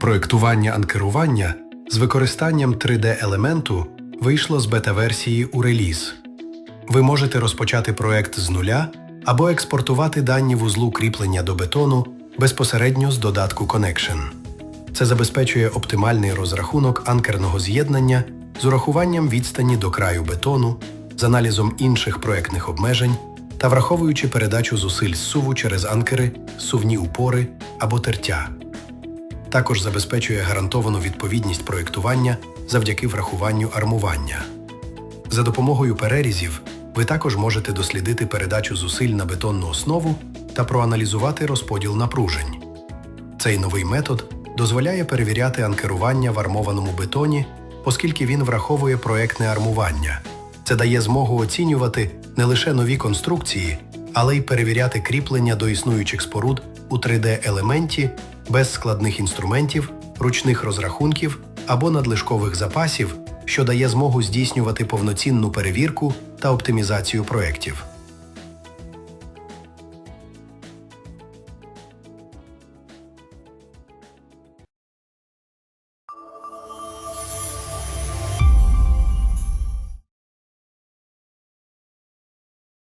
Проектування анкерування з використанням 3D-елементу вийшло з бета-версії у реліз. Ви можете розпочати проект з нуля або експортувати дані вузлу кріплення до бетону безпосередньо з додатку Connection. Це забезпечує оптимальний розрахунок анкерного з'єднання з урахуванням відстані до краю бетону, з аналізом інших проектних обмежень та враховуючи передачу зусиль зсуву через анкери, сувні упори або тертя. Також забезпечує гарантовану відповідність проєктування завдяки врахуванню армування. За допомогою перерізів ви також можете дослідити передачу зусиль на бетонну основу та проаналізувати розподіл напружень. Цей новий метод дозволяє перевіряти анкерування в армованому бетоні, оскільки він враховує проектне армування. Це дає змогу оцінювати не лише нові конструкції, але й перевіряти кріплення до існуючих споруд у 3D-елементі без складних інструментів, ручних розрахунків або надлишкових запасів, що дає змогу здійснювати повноцінну перевірку та оптимізацію проєктів.